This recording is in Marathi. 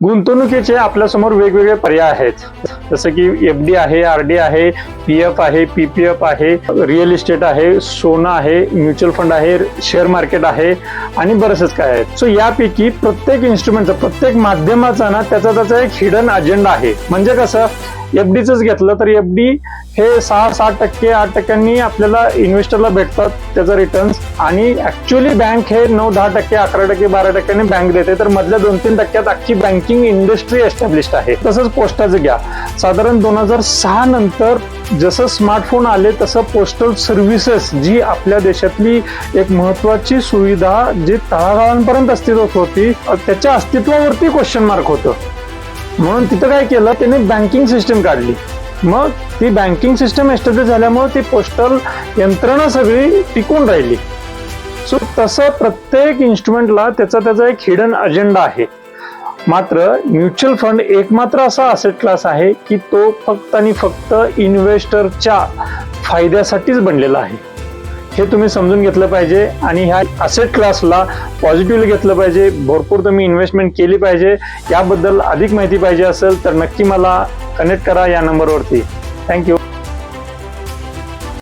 गुंतवणुकीचे आपल्यासमोर वेगवेगळे पर्याय आहेत. जसं की एफ डी आहे आर डी आहे पी एफ आहे पी पी एफ आहे रिअल इस्टेट आहे सोनं आहे म्युच्युअल फंड आहे शेअर मार्केट आहे आणि बरेचसेच काय आहेत. सो यापैकी प्रत्येक इन्स्ट्रुमेंटचा प्रत्येक माध्यमाचा ना त्याचा त्याचा एक हिडन अजेंडा आहे. म्हणजे कसं एफ डीच घेतलं तर एफ डी हे सहा सात टक्के आठ टक्क्यांनी आपल्याला इन्व्हेस्टरला भेटतात त्याचा रिटर्न्स आणि ऍक्च्युअली बँक हे नऊ दहा टक्के अकरा टक्के बारा टक्क्यांनी बँक देते. तर मधल्या दोन तीन टक्क्यात अख्खी बँकिंग इंडस्ट्री एस्टॅब्लिश आहे. तसंच पोस्टाचं घ्या. साधारण दोन हजार सहा नंतर जसं स्मार्टफोन आले तसं पोस्टल सर्व्हिसेस जी आपल्या देशातली एक महत्वाची सुविधा जी तळागाळांपर्यंत अस्तित्वात होती त्याच्या अस्तित्वावरती क्वेश्चन मार्क होतं. म्हणून तिथं काय केलं त्याने बँकिंग सिस्टम काढली. मग ती बँकिंग सिस्टम एस्टॅब्लिश झाल्यामुळे ती पोस्टल यंत्रणा सगळी टिकून राहिली. सो तसं प्रत्येक इन्स्ट्रुमेंटला त्याचा त्याचा एक हिडन अजेंडा आहे. मात्र म्युच्युअल फंड एक मात्र असा असेट क्लास आहे की तो फक्त आणि फक्त इन्व्हेस्टरच्या फायद्यासाठीच बनलेला आहे. हे तुम्ही समजून घेतलं पाहिजे आणि ह्या असेट क्लासला पॉझिटिव्हली घेतलं पाहिजे. भरपूर तुम्ही इन्व्हेस्टमेंट केली पाहिजे. याबद्दल अधिक माहिती पाहिजे असेल तर नक्की मला कनेक्ट करा या नंबरवरती थँक्यू